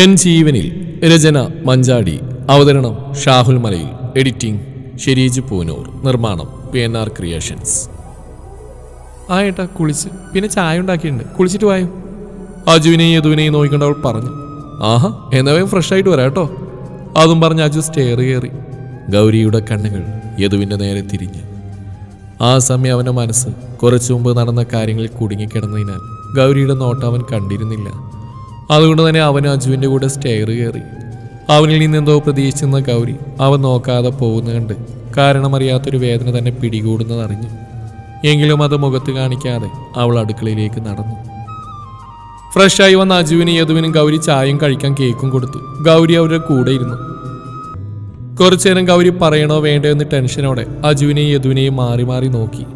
N ജീവനിൽ രചന മഞ്ചാടി അവതരണം ഷാഹുൽ മലയിൽ എഡിറ്റിംഗ് ഷെരീജ് പൂനൂർ നിർമ്മാണം പി എൻ ആർ ക്രിയേഷൻസ്. ആ ഏട്ടാ കുളിച്ച്. പിന്നെ ചായ ഉണ്ടാക്കിയിട്ടുണ്ട്. കുളിച്ചിട്ട് വായോ? അജുവിനെയും യദുവിനെയും നോക്കിക്കൊണ്ട് അവൾ പറഞ്ഞു ആഹാ എന്നവയും ഫ്രഷ് ആയിട്ട് വരാം കേട്ടോ. അതും പറഞ്ഞ് അജു സ്റ്റെയർ കയറി. ഗൗരിയുടെ കണ്ണുകൾ യദുവിന്റെ നേരെ തിരിഞ്ഞ്. ആ സമയം അവന്റെ മനസ്സ് കുറച്ചു മുമ്പ് നടന്ന കാര്യങ്ങളിൽ കുടുങ്ങിക്കിടന്നതിനാൽ ഗൗരിയുടെ നോട്ടം അവൻ കണ്ടിരുന്നില്ല. അതുകൊണ്ട് തന്നെ അവൻ അജുവിന്റെ കൂടെ സ്റ്റെയർ കയറി. അവനിൽ നിന്നെന്തോ പ്രതീക്ഷിച്ചിരുന്ന ഗൗരി അവൻ നോക്കാതെ പോകുന്ന കണ്ട് കാരണമറിയാത്തൊരു വേദന തന്നെ പിടികൂടുന്നതറിഞ്ഞു എങ്കിലും അത് മുഖത്ത് കാണിക്കാതെ അവൾ അടുക്കളയിലേക്ക് നടന്നു. ഫ്രഷായി വന്ന അജുവിന് യദുവിനും ഗൗരി ചായയും കഴിക്കാൻ കേക്കും കൊടുത്തു. ഗൗരി അവരുടെ കൂടെ ഇരുന്നു. കുറച്ചു നേരം ഗൗരി പറയണോ വേണ്ടോ എന്ന് ടെൻഷനോടെ അജുവിനെയും യദുവിനെയും മാറി മാറി നോക്കി.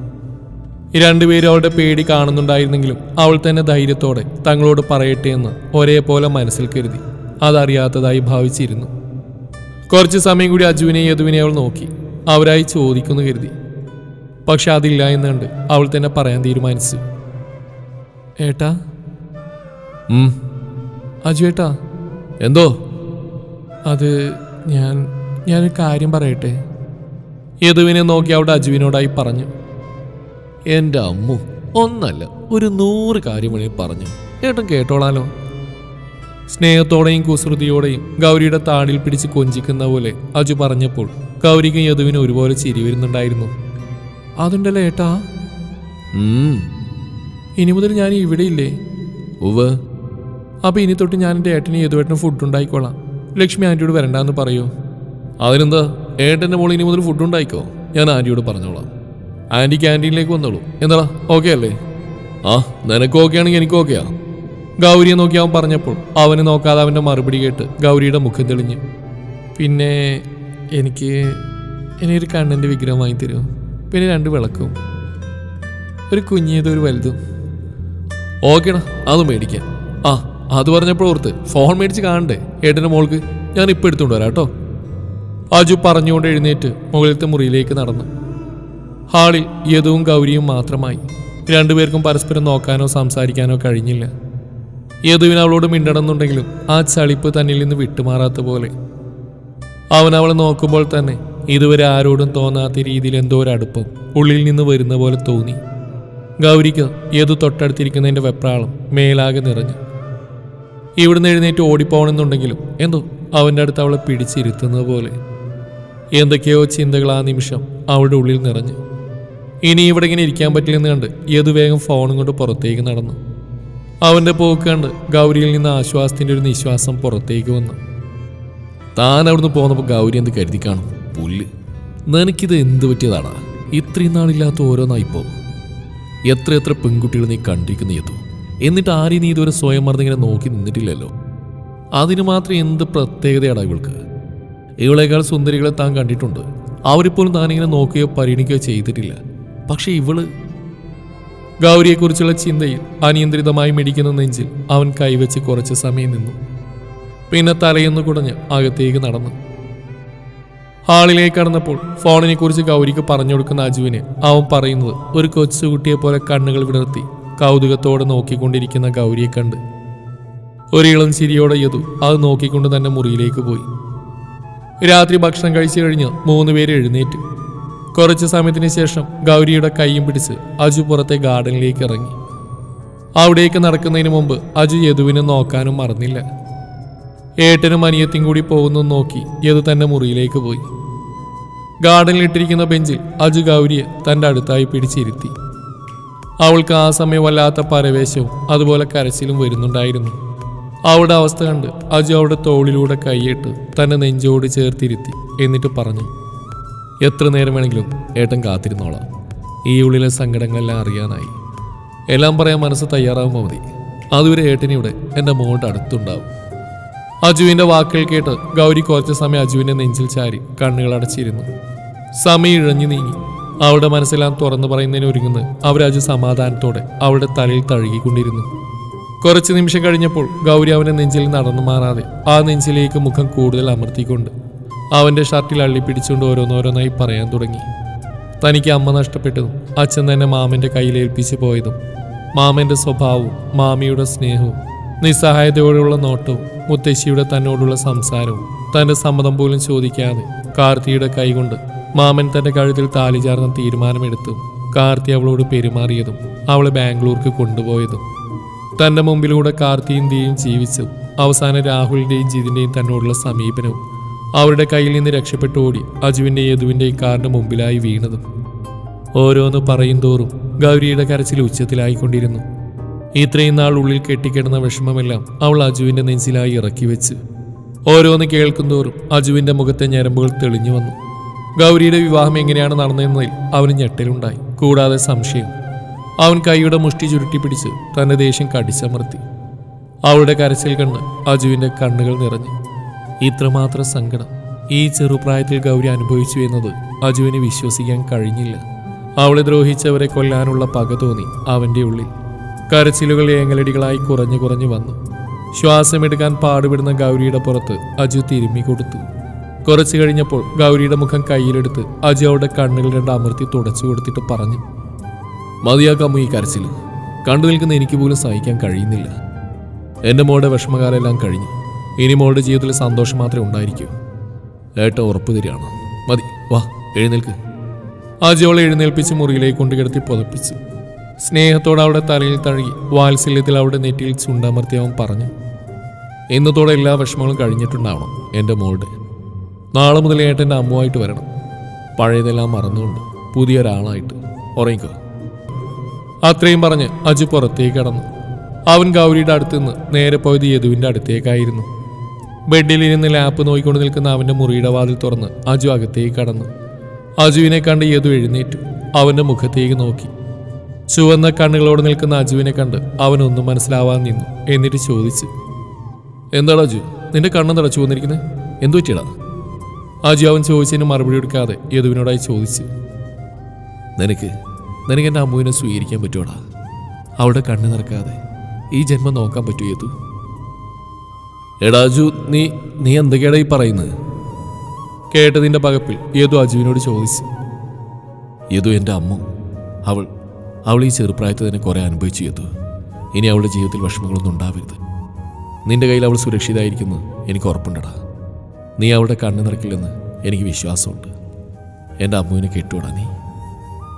രണ്ടുപേരും അവളുടെ പേടി കാണുന്നുണ്ടായിരുന്നെങ്കിലും അവൾ തന്നെ ധൈര്യത്തോടെ തങ്ങളോട് പറയട്ടെ എന്ന് ഒരേപോലെ മനസ്സിൽ കരുതി. അതറിയാത്തതായി ഭാവിച്ചിരുന്നു. കുറച്ച് സമയം കൂടി അജുവിനെ യദുവിനെ അവൾ നോക്കി. അവരായി ചോദിക്കുന്നു കരുതി. പക്ഷെ അതില്ല എന്നുണ്ട് അവൾ തന്നെ പറയാൻ തീരുമാനിച്ചു. ഏട്ടാ. അജു ഏട്ടാ? എന്തോ? അത് ഞാൻ ഞാനൊരു കാര്യം പറയട്ടെ? യദുവിനെ നോക്കി അവിടെ അജുവിനോടായി പറഞ്ഞു. എന്റെ അമ്മു ഒന്നല്ല ഒരു നൂറ് കാര്യമണി പറഞ്ഞു. ഏട്ടൻ കേട്ടോളാലോ? സ്നേഹത്തോടെയും കുസൃതിയോടെയും ഗൗരിയുടെ താടിൽ പിടിച്ച് കൊഞ്ചിക്കുന്ന പോലെ അജു പറഞ്ഞപ്പോൾ ഗൗരിക്കും യദുവിനും ഒരുപോലെ ചിരി വരുന്നുണ്ടായിരുന്നു. അതുണ്ടല്ലോ ഏട്ടാ? ഇനി മുതൽ ഞാൻ ഇവിടെ ഇല്ലേ? ഉവ് അപ്പൊ ഇനി തൊട്ട് ഞാൻ എന്റെ ഏട്ടന് യദുവേട്ടന് ഫുഡ് ഉണ്ടായിക്കോളാം. ലക്ഷ്മി ആന്റിയോട് വരണ്ടാന്ന് പറയൂ? അതിനെന്താ? ഏട്ടന്റെ മോൾ ഇനി മുതൽ ഫുഡ് ഉണ്ടായിക്കോ? ഞാൻ ആന്റിയോട് പറഞ്ഞോളാം. ആന്റി ക്യാന്റീനിലേക്ക് വന്നോളൂ. എന്താ ഓക്കെ അല്ലേ? ആ നിനക്ക് ഓക്കെ ആണെങ്കിൽ എനിക്ക് ഓക്കെയാ ഗൗരിയെ നോക്കി അവൻ പറഞ്ഞപ്പോൾ അവനെ നോക്കാതെ അവന്റെ മറുപടി കേട്ട് ഗൗരിയുടെ മുഖം തെളിഞ്ഞു. പിന്നെ എനിക്ക് എനിക്കൊരു കണ്ണന്റെ വിഗ്രഹം വാങ്ങി തരും പിന്നെ രണ്ട് വിളക്കും. ഒരു കുഞ്ഞേതും ഒരു വലുതും. ഓക്കേടാ അത് മേടിക്കാം. ആ അത് പറഞ്ഞപ്പോൾ ഓർത്ത് ഫോൺ മേടിച്ച് കാണണ്ടേ? ഏട്ടന്റെ മോൾക്ക് ഞാൻ ഇപ്പോൾ എടുത്തുകൊണ്ട് വരാം കേട്ടോ. അജു പറഞ്ഞുകൊണ്ട് എഴുന്നേറ്റ് മുകളിലത്തെ മുറിയിലേക്ക് നടന്നു. ഹാളിൽ യദുവും ഗൗരിയും മാത്രമായി. രണ്ടുപേർക്കും പരസ്പരം നോക്കാനോ സംസാരിക്കാനോ കഴിഞ്ഞില്ല. യദുവിന് അവളോട് മിണ്ടണമെന്നുണ്ടെങ്കിലും ആ ചളിപ്പ് തന്നിൽ നിന്ന് വിട്ടുമാറാത്ത പോലെ. അവൻ അവളെ നോക്കുമ്പോൾ തന്നെ ഇതുവരെ ആരോടും തോന്നാത്ത രീതിയിൽ എന്തോ ഒരു അടുപ്പം ഉള്ളിൽ നിന്ന് വരുന്ന പോലെ തോന്നി. ഗൗരിക്ക് യദു തൊട്ടടുത്തിരിക്കുന്നതിന്റെ വെപ്രാളം മേലാകെ നിറഞ്ഞു. ഇവിടുന്ന് എഴുന്നേറ്റ് ഓടിപ്പോകണമെന്നുണ്ടെങ്കിലും എന്തോ അവന്റെ അടുത്ത് അവളെ പിടിച്ചിരുത്തുന്നത് പോലെ. എന്തൊക്കെയോ ചിന്തകൾ ആ നിമിഷം അവളുടെ ഉള്ളിൽ നിറഞ്ഞു. ഇനി ഇവിടെ ഇങ്ങനെ ഇരിക്കാൻ പറ്റില്ലെന്ന് കണ്ട് ഏതുവേഗം വേഗം ഫോണും കൊണ്ട് പുറത്തേക്ക് നടന്നു. അവന്റെ പോക്ക് കണ്ട് ഗൗരിയിൽ നിന്ന് ആശ്വാസത്തിന്റെ ഒരു നിശ്വാസം പുറത്തേക്ക് വന്നു. താൻ അവിടുന്ന് പോന്നപ്പോൾ ഗൗരി എന്ത് കരുതി കാണും? പുല്ല്. നിനക്കിത് എന്ത് പറ്റിയതാടാ? ഇത്രയും നാളില്ലാത്ത ഓരോന്നായിപ്പോ എത്ര എത്ര പെൺകുട്ടികൾ നീ കണ്ടിരിക്കുന്ന എത്തു എന്നിട്ട് ആരെയും നീ ഇതുവരെ സ്വയം മറന്ന് ഇങ്ങനെ നോക്കി നിന്നിട്ടില്ലല്ലോ. അതിന് മാത്രം എന്ത് പ്രത്യേകതയാടാ ഇവൾക്ക്? ഇവളേക്കാൾ സുന്ദരികളെ താൻ കണ്ടിട്ടുണ്ട്. അവരിപ്പോലും താനിങ്ങനെ നോക്കുകയോ പരിഗണിക്കുകയോ ചെയ്തിട്ടില്ല. പക്ഷെ ഇവൾ ഗൗരിയെക്കുറിച്ചുള്ള ചിന്തയിൽ അനിയന്ത്രിതമായി മിടിക്കുന്ന നെഞ്ചിൽ അവൻ കൈവച്ച് കുറച്ച് സമയം നിന്നു. പിന്നെ തലയെന്ന് കുടഞ്ഞ് അകത്തേക്ക് നടന്നു. ഹാളിലേക്ക് കടന്നപ്പോൾ ഫോണിനെ കുറിച്ച് ഗൗരിക്ക് പറഞ്ഞു കൊടുക്കുന്ന അജുവിന് അവൻ പറയുന്നത് ഒരു കൊച്ചുകുട്ടിയെ പോലെ കണ്ണുകൾ വിടർത്തി കൗതുകത്തോടെ നോക്കിക്കൊണ്ടിരിക്കുന്ന ഗൗരിയെ കണ്ട്. ഒരിളം ചിരിയോടെ യതു അത് നോക്കിക്കൊണ്ട് തന്നെ മുറിയിലേക്ക് പോയി. രാത്രി ഭക്ഷണം കഴിച്ചു കഴിഞ്ഞ് മൂന്ന് പേര് എഴുന്നേറ്റു. കുറച്ച് സമയത്തിന് ശേഷം ഗൗരിയുടെ കൈയും പിടിച്ച് അജു പുറത്തെ ഗാർഡനിലേക്ക് ഇറങ്ങി. അവിടേക്ക് നടക്കുന്നതിന് മുമ്പ് അജു യദുവിനെ നോക്കാനും മറന്നില്ല. ഏട്ടനും അനിയത്തിയും കൂടി പോകുന്നു നോക്കി യദു തന്റെ മുറിയിലേക്ക് പോയി. ഗാർഡനിൽ ഇട്ടിരിക്കുന്ന ബെഞ്ചിൽ അജു ഗൗരിയെ തന്റെ അടുത്തായി പിടിച്ചിരുത്തി. അവൾക്ക് ആ സമയം വല്ലാത്ത പരവേശവും അതുപോലെ കരച്ചിലും വരുന്നുണ്ടായിരുന്നു. അവളുടെ അവസ്ഥ കണ്ട് അജു അവളുടെ തോളിലൂടെ കൈയിട്ട് തന്നെ നെഞ്ചോട് ചേർത്തിരുത്തി എന്നിട്ട് പറഞ്ഞു. എത്ര നേരം വേണമെങ്കിലും ഏട്ടൻ കാത്തിരുന്നോളാം. ഈ ഉള്ളിലെ സങ്കടങ്ങളെല്ലാം അറിയാനായി. എല്ലാം പറയാൻ മനസ്സ് തയ്യാറാവുമ്പോൾ മതി. അതുവരെ ഏട്ടനിവിടെ എന്റെ മോളുടെ അടുത്തുണ്ടാവും. അജുവിന്റെ വാക്കുകൾ കേട്ട് ഗൗരി കുറച്ച് സമയം അജുവിന്റെ നെഞ്ചിൽ ചാരി കണ്ണുകൾ അടച്ചിരുന്നു. സമയം ഇഴഞ്ഞു നീങ്ങി. അവളുടെ മനസ്സെല്ലാം തുറന്നു പറയുന്നതിന് ഒരുങ്ങുന്നത് അവരജു സമാധാനത്തോടെ അവളുടെ തലയിൽ തഴുകിക്കൊണ്ടിരുന്നു. കുറച്ച് നിമിഷം കഴിഞ്ഞപ്പോൾ ഗൗരി അവന്റെ നെഞ്ചിൽ നടന്നു മാറാതെ ആ നെഞ്ചിലേക്ക് മുഖം കൂടുതൽ അമർത്തിക്കൊണ്ട് അവന്റെ ഷർട്ടിൽ അള്ളി പിടിച്ചുകൊണ്ട് ഓരോന്നോരോന്നായി പറയാൻ തുടങ്ങി. തനിക്ക് അമ്മ നഷ്ടപ്പെട്ടതും അച്ഛൻ തന്നെ മാമന്റെ കയ്യിലേൽപ്പിച്ച് പോയതും മാമന്റെ സ്വഭാവവും മാമിയുടെ സ്നേഹവും നിസ്സഹായതയോടെയുള്ള നോട്ടവും മുത്തശ്ശിയുടെ തന്നോടുള്ള സംസാരവും തന്റെ സമ്മതം പോലും ചോദിക്കാതെ കാർത്തിയുടെ കൈകൊണ്ട് മാമൻ തന്റെ കഴുത്തിൽ താലി ചാർന്ന തീരുമാനമെടുത്തു കാർത്തി അവളോട് പെരുമാറിയതും അവളെ ബാംഗ്ലൂർക്ക് കൊണ്ടുപോയതും. തന്റെ മുമ്പിലൂടെ കാർത്തിയിന്റെയും ജീവിച്ചു അവസാനം രാഹുലിന്റെയും ജിതിന്റെയും തന്നോടുള്ള സമീപനവും അവരുടെ കയ്യിൽ നിന്ന് രക്ഷപ്പെട്ടു ഓടി അജുവിന്റെ യദുവിന്റെ കാറിന്റെ മുമ്പിലായി വീണതും. ഓരോന്ന് പറയും തോറും ഗൗരിയുടെ കരച്ചിൽ ഉച്ചത്തിലായിക്കൊണ്ടിരുന്നു. ഇത്രയും നാൾ ഉള്ളിൽ കെട്ടിക്കിടന്ന വിഷമമെല്ലാം അവൾ അജുവിന്റെ നെഞ്ചിലായി ഇറക്കി വെച്ച്. ഓരോന്ന് കേൾക്കുന്തോറും അജുവിന്റെ മുഖത്തെ ഞരമ്പുകൾ തെളിഞ്ഞു വന്നു. ഗൗരിയുടെ വിവാഹം എങ്ങനെയാണ് നടന്നതെന്നതിൽ അവന് ഞെട്ടലുണ്ടായി. കൂടാതെ സംശയം. അവൻ കൈയുടെ മുഷ്ടി ചുരുട്ടി പിടിച്ച് തന്റെ ദേഷ്യം കടിച്ചമർത്തി. അവളുടെ കരച്ചിൽ കണ്ട് അജുവിന്റെ കണ്ണുകൾ നിറഞ്ഞു. ഇത്രമാത്രം സങ്കടം ഈ ചെറുപ്രായത്തിൽ ഗൗരി അനുഭവിച്ചു എന്നത് അജുവിന് വിശ്വസിക്കാൻ കഴിഞ്ഞില്ല. അവളെ ദ്രോഹിച്ചവരെ കൊല്ലാനുള്ള പക തോന്നി അവന്റെ ഉള്ളിൽ. കരച്ചിലുകൾ ഏങ്ങലടികളായി കുറഞ്ഞു കുറഞ്ഞു വന്നു. ശ്വാസമെടുക്കാൻ പാടുപെടുന്ന ഗൗരിയുടെ പുറത്ത് അജു തിരുമ്മി കൊടുത്തു. കുറച്ചു കഴിഞ്ഞപ്പോൾ ഗൗരിയുടെ മുഖം കയ്യിലെടുത്ത് അജു അവളുടെ കണ്ണുകൾ രണ്ട് അമർത്തി തുടച്ചു കൊടുത്തിട്ട് പറഞ്ഞു മതിയാക്കാമോ ഈ കരച്ചിൽ കണ്ടു നിൽക്കുന്ന എനിക്ക് പോലും സഹിക്കാൻ കഴിയുന്നില്ല. എന്റെ മോളുടെ വിഷമകാലമെല്ലാം കഴിഞ്ഞു. ഇനി മോളുടെ ജീവിതത്തിൽ സന്തോഷം മാത്രമേ ഉണ്ടായിരിക്കൂ. ഏട്ട ഉറപ്പ് തരികയാണ്. മതി വാ എഴുന്നേൽക്ക്. അജോളെ എഴുന്നേൽപ്പിച്ച് മുറിയിലേക്ക് കൊണ്ട് കിടത്തി പുതപ്പിച്ചു. സ്നേഹത്തോടെ അവളുടെ തലയിൽ തഴുകി വാത്സല്യത്തിൽ അവളുടെ നെറ്റിയിൽ ചുണ്ടമർത്തി അവൻ പറഞ്ഞു ഇന്നത്തോടെ എല്ലാ വിഷമങ്ങളും കഴിഞ്ഞിട്ടുണ്ടാവണം എന്റെ മോളുടെ. നാളെ മുതൽ ഏട്ടന്റെ അമ്മുവായിട്ട് വരണം. പഴയതെല്ലാം മറന്നുകൊണ്ട് പുതിയൊരാളായിട്ട് ഉറങ്ങിക്കോ. അത്രയും പറഞ്ഞ് അജു പുറത്തേക്ക് കടന്നു. അവൻ ഗൗരിയുടെ അടുത്ത് നിന്ന് നേരെ പോയത് യദുവിന്റെ അടുത്തേക്കായിരുന്നു. ബെഡിൽ ഇരുന്ന് ലാപ്പ് നോക്കിക്കൊണ്ട് നിൽക്കുന്ന അവന്റെ മുറിയുടെ വാതിൽ തുറന്ന് അജു അകത്തേക്ക് കടന്നു. അജുവിനെ കണ്ട് യദു എഴുന്നേറ്റു. അവന്റെ മുഖത്തേക്ക് നോക്കി. ചുവന്ന കണ്ണുകളോട് നിൽക്കുന്ന അജുവിനെ കണ്ട് അവനൊന്നും മനസ്സിലാവാൻ നിന്നു. എന്നിട്ട് ചോദിച്ചു എന്താടാ അജു നിന്റെ കണ്ണെന്താടാ ചുവന്നിരിക്കുന്നത് എന്തു പറ്റിയടാ? അജു അവൻ ചോദിച്ചതിന് മറുപടി കൊടുക്കാതെ യദുവിനോടായി ചോദിച്ചു നിനക്ക് നിനക്ക് എന്റെ അമ്മുവിനെ സ്വീകരിക്കാൻ പറ്റുമോടാ അവളുടെ കണ്ണ് നിറക്കാതെ ഈ ജന്മം നോക്കാൻ പറ്റൂ യദു? എടാ അജു നീ നീ എന്തൊക്കെയാടാ ഈ പറയുന്നത് കേട്ടതിന്റെ പകപ്പിൽ ഏതു അജുവിനോട് ചോദിച്ചു. ഏതു എന്റെ അമ്മ. അവൾ അവൾ ഈ ചെറുപ്രായത്തിൽ തന്നെ കുറേ അനുഭവിച്ചു ചെയ്തു ഇനി അവളുടെ ജീവിതത്തിൽ വിഷമങ്ങളൊന്നും ഉണ്ടാവരുത്. നിന്റെ കയ്യിൽ അവൾ സുരക്ഷിതമായിരിക്കുന്നു എനിക്ക് ഉറപ്പുണ്ടടാ. നീ അവളുടെ കണ്ണു നിറക്കില്ലെന്ന് എനിക്ക് വിശ്വാസമുണ്ട്. എന്റെ അമ്മുവിനെ കെട്ടുവിടാ നീ.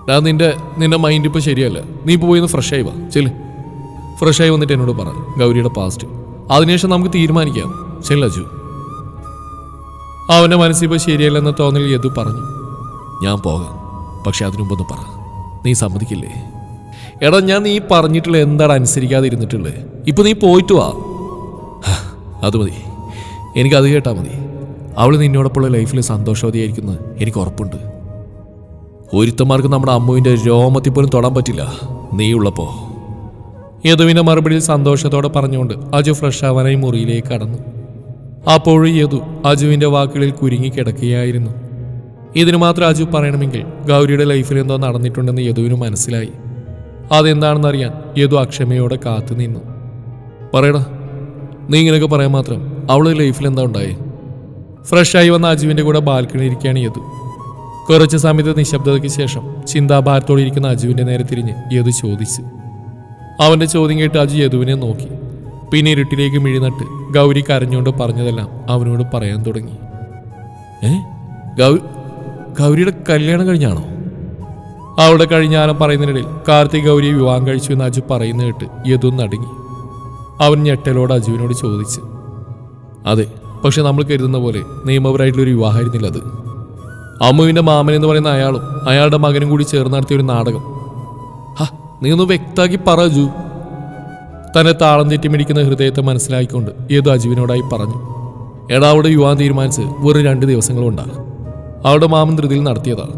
ഡാ നിന്റെ നിന്റെ മൈൻഡ് ഇപ്പോൾ ശരിയല്ല. നീ പോയി ഒന്ന് ഫ്രഷ് ആയി വാ. ചെൽ. ഫ്രഷ് ആയി വന്നിട്ട് എന്നോട് പറ ഗൗരിയുടെ പാസ്റ്റ് അതിനുശേഷം നമുക്ക് തീരുമാനിക്കാം. ശരി ലജു. അവന്റെ മനസ്സിപ്പോൾ ശരിയല്ലെന്ന തോന്നൽ യദു പറഞ്ഞു. ഞാൻ പോകാം. പക്ഷെ അതിനു മുമ്പൊന്ന് പറ. നീ സമ്മതിക്കില്ലേ? എടാ ഞാൻ നീ പറഞ്ഞിട്ടുള്ള എന്താണ് അനുസരിക്കാതെ ഇരുന്നിട്ടുള്ളത് ഇപ്പൊ നീ പോയിട്ട് വാ. അത് മതി. എനിക്കത് കേട്ടാ മതി. അവൾ നിന്നോടൊപ്പമുള്ള ലൈഫിൽ സന്തോഷവതിയായിരിക്കുന്നത് എനിക്ക് ഉറപ്പുണ്ട്. ഒരുത്തന്മാർക്ക് നമ്മുടെ അമ്മുവിന്റെ രോമത്തിൽ പോലും തൊടാൻ പറ്റില്ല. നീയുള്ളപ്പോ യദുവിന്റെ മറുപടിയിൽ സന്തോഷത്തോടെ പറഞ്ഞുകൊണ്ട് അജു ഫ്രഷ് ആവാനായി മുറിയിലേക്ക് കടന്നു. അപ്പോഴും യദു അജുവിന്റെ വാക്കുകളിൽ കുരുങ്ങി കിടക്കുകയായിരുന്നു. ഇതിനു മാത്രം അജു പറയണമെങ്കിൽ ഗൗരിയുടെ ലൈഫിൽ എന്തോ നടന്നിട്ടുണ്ടെന്ന് യദുവിന് മനസ്സിലായി. അതെന്താണെന്നറിയാൻ യദു അക്ഷമയോടെ കാത്തു നിന്നു. പറയടാ നീ ഇങ്ങനെയൊക്കെ പറയാൻ മാത്രം അവളുടെ ലൈഫിൽ എന്താ ഉണ്ടായേ? ഫ്രഷായി വന്ന അജുവിന്റെ കൂടെ ബാൽക്കണി ഇരിക്കുകയാണ് യദു. കുറച്ച് സമയത്ത് നിശബ്ദതയ്ക്ക് ശേഷം ചിന്താഭാരത്തോടെ ഇരിക്കുന്ന അജുവിന്റെ നേരെ തിരിഞ്ഞ് യദു ചോദിച്ചു. അവന്റെ ചോദ്യം കേട്ട് അജു യദുവിനെ നോക്കി. പിന്നെ ഇരുട്ടിലേക്ക് മിഴിനട്ട് ഗൗരി കരഞ്ഞുകൊണ്ട് പറഞ്ഞതെല്ലാം അവനോട് പറയാൻ തുടങ്ങി. ഏ? ഗൗ ഗൗരിയുടെ കല്യാണം കഴിഞ്ഞാണോ? അവളുടെ കഴിഞ്ഞാലും പറയുന്നതിനിടയിൽ കാർത്തിക് ഗൗരിയെ വിവാഹം കഴിച്ചു എന്ന് അജു പറയുന്ന കേട്ട് യദു നടുങ്ങി. അവൻ ഞെട്ടലോട് അജുവിനോട് ചോദിച്ചു അതെ പക്ഷെ നമ്മൾ കരുതുന്ന പോലെ നിയമപരമായിട്ടുള്ളൊരു വിവാഹമായിരുന്നില്ല അത്. അമ്മുവിന്റെ മാമൻ എന്ന് പറയുന്ന അയാളും അയാളുടെ മകനും കൂടി ചേർന്ന് നടത്തിയ ഒരു നാടകം നീ ഒന്ന് വ്യക്താക്കി പറഞ്ഞു തന്നെ താളം തെറ്റി മിടിക്കുന്ന ഹൃദയത്തെ മനസ്സിലാക്കിക്കൊണ്ട് ഏതോ അജുവിനോടായി പറഞ്ഞു. എടാ അവിടെ യുവാൻ തീരുമാനിച്ച് വെറും രണ്ട് ദിവസങ്ങളുണ്ടാകും അവിടെ മാമൻ ധൃതിയിൽ നടത്തിയതാണ്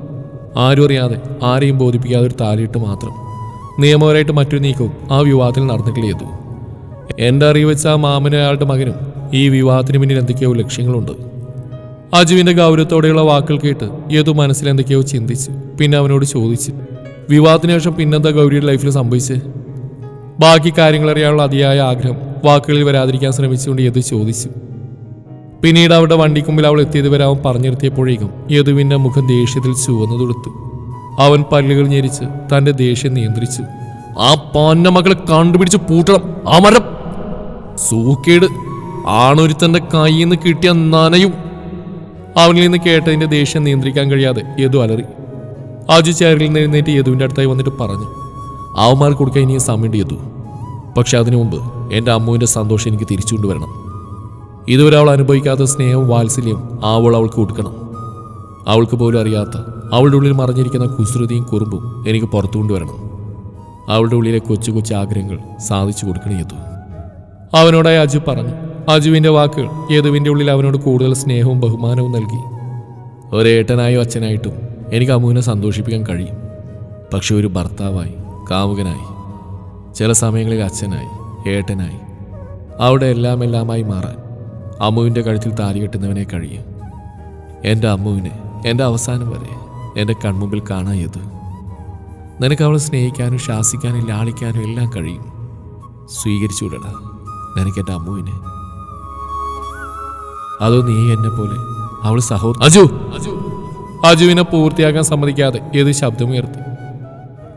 ആരും അറിയാതെ ആരെയും ബോധിപ്പിക്കാതെ ഒരു താലിയിട്ട് മാത്രം. നിയമപരമായിട്ട് മറ്റൊരു നീക്കവും ആ വിവാഹത്തിൽ നടന്നിട്ടില്ല ചെയ്തു എന്റെ അറിവ് വെച്ച ആ മാമനും അയാളുടെ മകനും ഈ വിവാഹത്തിന് പിന്നിൽ എന്തൊക്കെയോ ലക്ഷ്യങ്ങളുണ്ട്. അജുവിന്റെ ഗൗരവത്തോടെയുള്ള വാക്കുകൾ കേട്ട് ഏതു മനസ്സിൽ എന്തൊക്കെയോ ചിന്തിച്ച് പിന്നെ അവനോട് ചോദിച്ചു. വിവാഹത്തിന് ശേഷം പിന്നെന്താ ഗൗരിയുടെ ലൈഫിൽ സംഭവിച്ചത് ബാക്കി കാര്യങ്ങൾ അറിയാനുള്ള അതിയായ ആഗ്രഹം വാക്കുകളിൽ വരാതിരിക്കാൻ ശ്രമിച്ചുകൊണ്ട് യദു ചോദിച്ചു. പിന്നീട് അവരുടെ വണ്ടിക്കുമ്പിൽ അവൾ എത്തിയത് വരെ അവൻ പറഞ്ഞു നിർത്തിയപ്പോഴേക്കും യദുവിന്റെ മുഖം ദേഷ്യത്തിൽ ചുവന്നു തൊടുത്തു അവൻ പല്ലുകൾ ഞെരിച്ച് തന്റെ ദേഷ്യം നിയന്ത്രിച്ചു. ആ പാന്ന മകളെ കണ്ടുപിടിച്ച് പൂട്ടണം. ആ മരം സൂക്കേട്. ആണൊരുത്തന്റെ കയ്യിൽ നിന്ന് കിട്ടിയ നനയും. അവനിൽ നിന്ന് കേട്ടതിന്റെ ദേഷ്യം നിയന്ത്രിക്കാൻ കഴിയാതെ യദു അലറി. അജു ചേറിൽ നിന്ന് എഴുന്നേറ്റ് യദുവിന്റെ അടുത്തായി വന്നിട്ട് പറഞ്ഞു ആവുമാർക്ക് കൊടുക്കാൻ ഇനിയും സമയമുണ്ട് യദു. പക്ഷെ അതിനു മുമ്പ് എന്റെ അമ്മുവിന്റെ സന്തോഷം എനിക്ക് തിരിച്ചു കൊണ്ടുവരണം. ഇതുവരെ അവൾ അനുഭവിക്കാത്ത സ്നേഹവും വാത്സല്യം ആവൾ അവൾക്ക് കൊടുക്കണം. അവൾക്ക് പോലും അറിയാത്ത അവളുടെ ഉള്ളിൽ മറിഞ്ഞിരിക്കുന്ന കുസൃതിയും കുറുമ്പും എനിക്ക് പുറത്തു കൊണ്ടുവരണം. അവളുടെ ഉള്ളിലെ കൊച്ചു കൊച്ചു ആഗ്രഹങ്ങൾ സാധിച്ചു കൊടുക്കണം യദു. അവനോടായി അജു പറഞ്ഞു അജുവിന്റെ വാക്കുകൾ യദുവിന്റെ ഉള്ളിൽ അവനോട് കൂടുതൽ സ്നേഹവും ബഹുമാനവും നൽകി. ഒരേട്ടനായോ അച്ഛനായിട്ടും എനിക്ക് അമുവിനെ സന്തോഷിപ്പിക്കാൻ കഴിയും. പക്ഷെ ഒരു ഭർത്താവായി കാമുകനായി ചില സമയങ്ങളിൽ അച്ഛനായി ഏട്ടനായി അവിടെ എല്ലാം എല്ലാമായി മാറാൻ അമ്മുവിന്റെ കഴുത്തിൽ താലി കെട്ടുന്നവനെ കഴിയും. എന്റെ അമ്മുവിനെ എന്റെ അവസാനം വരെ എന്റെ കൺമുമ്പിൽ കാണായത് നിനക്ക് അവളെ സ്നേഹിക്കാനും ശാസിക്കാനും ലാളിക്കാനും എല്ലാം കഴിയും. സ്വീകരിച്ചു വിടടാ നിനക്ക് എന്റെ അമ്മുവിനെ. അതോ നീ എന്നെ പോലെ അവൾ സഹോദരൻ അജു! അജുവിനെ പൂർത്തിയാക്കാൻ സമ്മതിക്കാതെ ഏത് ശബ്ദമുയർത്തി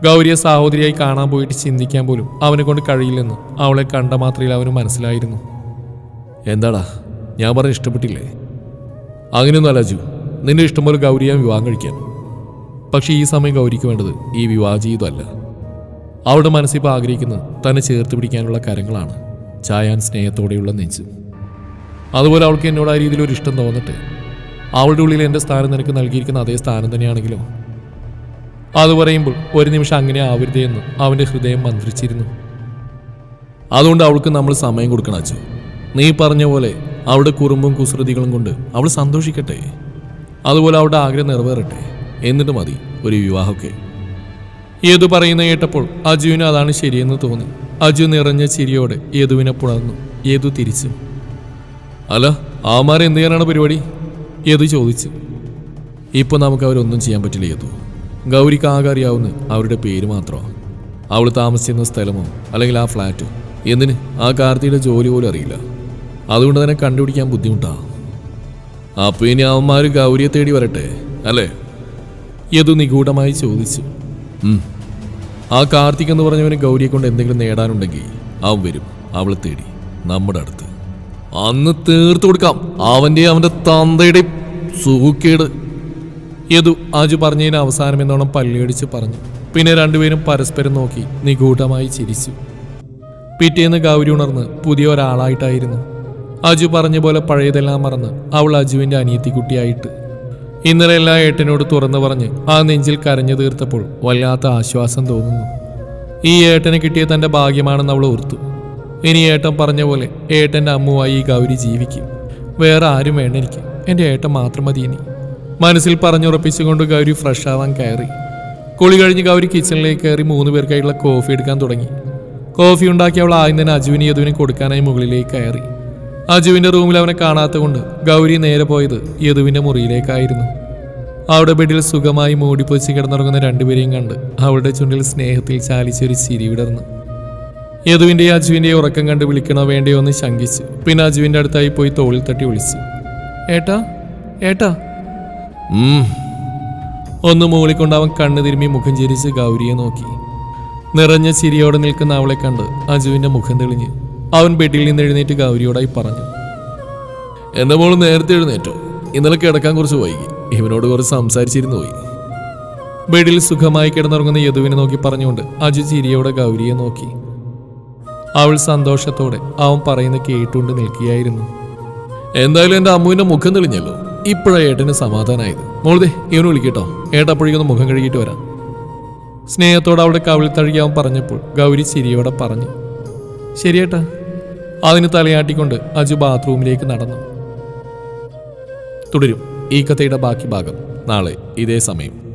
ഗൗരിയെ സഹോദരിയായി കാണാൻ പോയിട്ട് ചിന്തിക്കാൻ പോലും അവനെ കൊണ്ട് കഴിയില്ലെന്ന് അവളെ കണ്ട മാത്രയിൽ അവന് മനസ്സിലായിരുന്നു. എന്താടാ ഞാൻ പറഞ്ഞ ഇഷ്ടപ്പെട്ടില്ലേ? അങ്ങനെയൊന്നുമല്ല അജു നിന്റെ ഇഷ്ടം പോലെ ഗൗരിയെ വിവാഹം കഴിക്കാൻ. പക്ഷേ ഈ സമയം ഗൗരിക്ക് വേണ്ടത് ഈ വിവാഹ ജീവിതമല്ല. അവളുടെ മനസ്സിപ്പോൾ ആഗ്രഹിക്കുന്നത് തന്നെ ചേർത്ത് പിടിക്കാനുള്ള കരങ്ങളാണ്. ചായാൻ സ്നേഹത്തോടെയുള്ള നെഞ്ച്. അതുപോലെ അവൾക്ക് എന്നോട് ആ രീതിയിൽ ഒരു ഇഷ്ടം തോന്നട്ടെ? അവളുടെ ഉള്ളിൽ എന്റെ സ്ഥാനം നിനക്ക് നൽകിയിരിക്കുന്ന അതേ സ്ഥാനം തന്നെയാണെങ്കിലോ? അത് പറയുമ്പോൾ ഒരു നിമിഷം അങ്ങനെ ആവരുതേ എന്ന് അവന്റെ ഹൃദയം മന്ത്രിച്ചിരുന്നു. അതുകൊണ്ട് അവൾക്ക് നമ്മൾ സമയം കൊടുക്കണം അച്ചു നീ പറഞ്ഞ പോലെ അവളുടെ കുറുമ്പും കുസൃതികളും കൊണ്ട് അവൾ സന്തോഷിക്കട്ടെ. അതുപോലെ അവളുടെ ആഗ്രഹം നിറവേറട്ടെ. എന്നിട്ട് മതി ഒരു വിവാഹമൊക്കെ. യദു പറയുന്ന കേട്ടപ്പോൾ അജുവിന് അതാണ് ശരിയെന്ന് തോന്നി. അജു നിറഞ്ഞ ചിരിയോടെ യദുവിനെ പുണർന്നു. യദു തിരിച്ചു. അല്ല ആമാരെ എന്ത് ചെയ്യാനാണ് പരിപാടി? യദു ചോദിച്ചു? ഇപ്പോൾ നമുക്ക് അവരൊന്നും ചെയ്യാൻ പറ്റില്ല യദു. ഗൗരിക്ക് ആകെ അറിയാവുന്ന അവരുടെ പേര് മാത്രമാണ് അവൾ താമസിക്കുന്ന സ്ഥലമോ അല്ലെങ്കിൽ ആ ഫ്ലാറ്റോ? എന്തിന്? ആ കാർത്തിയുടെ ജോലി പോലും അറിയില്ല. അതുകൊണ്ട് തന്നെ കണ്ടുപിടിക്കാൻ ബുദ്ധിമുട്ടാ. അപ്പോൾ ഇനി അവന്മാർ ഗൗരിയെ തേടി വരട്ടെ അല്ലേ? യദു നിഗൂഢമായി ചോദിച്ചു. ആ കാർത്തിക് എന്ന് പറഞ്ഞവന് ഗൗരിയെ കൊണ്ട് എന്തെങ്കിലും നേടാനുണ്ടെങ്കിൽ അവൻ വരും അവളെ തേടി നമ്മുടെ അടുത്ത്. അന്ന് തീർത്തു കൊടുക്കാം. അവന്റെ അവന്റെ തന്തയുടെ സൂക്കേട്. യദു ആജു പറഞ്ഞതിന് അവസാനം എന്നോണം പല്ലിയടിച്ച് പറഞ്ഞു. പിന്നെ രണ്ടുപേരും പരസ്പരം നോക്കി നിഗൂഢമായി ചിരിച്ചു. പിറ്റേന്ന് ഗൗരി ഉണർന്ന് പുതിയ ഒരാളായിട്ടായിരുന്നു. അജു പറഞ്ഞ പോലെ പഴയതെല്ലാം മറന്ന് അവൾ അജുവിന്റെ അനിയത്തിക്കുട്ടിയായിട്ട്. ഇന്നലെ എല്ലാ ഏട്ടനോട് തുറന്നു പറഞ്ഞ് ആ നെഞ്ചിൽ കരഞ്ഞു തീർത്തപ്പോൾ വല്ലാത്ത ആശ്വാസം തോന്നുന്നു. ഈ ഏട്ടന് കിട്ടിയ തന്റെ ഭാഗ്യമാണെന്ന് അവൾ ഓർത്തു. ഇനി ഏട്ടൻ പറഞ്ഞ പോലെ ഏട്ടന്റെ അമ്മുവായി ഈ ഗൗരി ജീവിക്കും. വേറെ ആരും വേണ്ട എന്റെ ഏട്ടൻ മാത്രം മതി ഇനി. മനസ്സിൽ പറഞ്ഞുറപ്പിച്ചുകൊണ്ട് ഗൗരി ഫ്രഷ് ആവാൻ കയറി. കുളി കഴിഞ്ഞ് ഗൗരി കിച്ചണിലേക്ക് കയറി മൂന്ന് പേർക്കായിട്ടുള്ള കോഫി എടുക്കാൻ തുടങ്ങി. കോഫി ഉണ്ടാക്കി അവൾ ആദ്യം തന്നെ അജുവിന് യദുവിന് കൊടുക്കാനായി മുകളിലേക്ക് കയറി. അജുവിന്റെ റൂമിൽ അവനെ കാണാത്ത കൊണ്ട് ഗൗരി നേരെ പോയത് യദുവിന്റെ മുറിയിലേക്കായിരുന്നു. അവിടെ ബെഡിൽ സുഖമായി മൂടിപ്പൊച്ച് കിടന്നുറങ്ങുന്ന രണ്ടുപേരെയും കണ്ട് അവളുടെ ചുണ്ടിൽ സ്നേഹത്തിൽ ചാലിച്ചൊരു ചിരി വിടർന്നു. യദുവിന്റെയും അജുവിന്റെയും ഉറക്കം കണ്ട് വിളിക്കണോ വേണ്ടയോ എന്ന് ശങ്കിച്ചു. പിന്നെ അജുവിന്റെ അടുത്തായി പോയി തോളിൽ തട്ടി വിളിച്ചു. ഏട്ടാ ഏട്ടാ. ഒന്ന് മൂളിക്കൊണ്ട് അവൻ കണ്ണു തിരുമ്മി മുഖം ചിരിച്ച് ഗൗരിയെ നോക്കി. നിറഞ്ഞ ചിരിയോടെ നിൽക്കുന്ന അവളെ കണ്ട് അജുവിന്റെ മുഖം തെളിഞ്ഞ് അവൻ ബെഡിൽ നിന്ന് എഴുന്നേറ്റ് ഗൗരിയോടായി പറഞ്ഞു. എന്റെ മോൾ നേരത്തെ എഴുന്നേറ്റോ. ഇന്നലെ കിടക്കാൻ കുറച്ച് വൈകി. ഇവനോട് കുറച്ച് സംസാരിച്ചിരുന്നു പോയി. ബെഡിൽ സുഖമായി കിടന്നുറങ്ങുന്ന യദുവിനെ നോക്കി പറഞ്ഞുകൊണ്ട് അജു ചിരിയോടെ ഗൗരിയെ നോക്കി. അവൾ സന്തോഷത്തോടെ അവൻ പറയുന്ന കേട്ടുകൊണ്ട് നിൽക്കുകയായിരുന്നു. എന്തായാലും എന്റെ അമ്മുവിന്റെ മുഖം തെളിഞ്ഞല്ലോ. ഇപ്പോഴാണ് ഏട്ടന് സമാധാനമായത് മോളുതേ ഇവന് വിളിക്കട്ടോ. ഏട്ടപ്പോഴേക്കൊന്ന് മുഖം കഴുകിയിട്ട് വരാം. സ്നേഹത്തോടെ അവളുടെ കവിളിൽ തഴുകി അവൻ പറഞ്ഞപ്പോൾ ഗൗരി ചിരിയോടെ പറഞ്ഞു ശരിയേട്ടാ അതിന് തലയാട്ടിക്കൊണ്ട് അജു ബാത്റൂമിലേക്ക് നടന്നു. തുടരും ഈ കഥയുടെ ബാക്കി ഭാഗം നാളെ ഇതേ സമയം.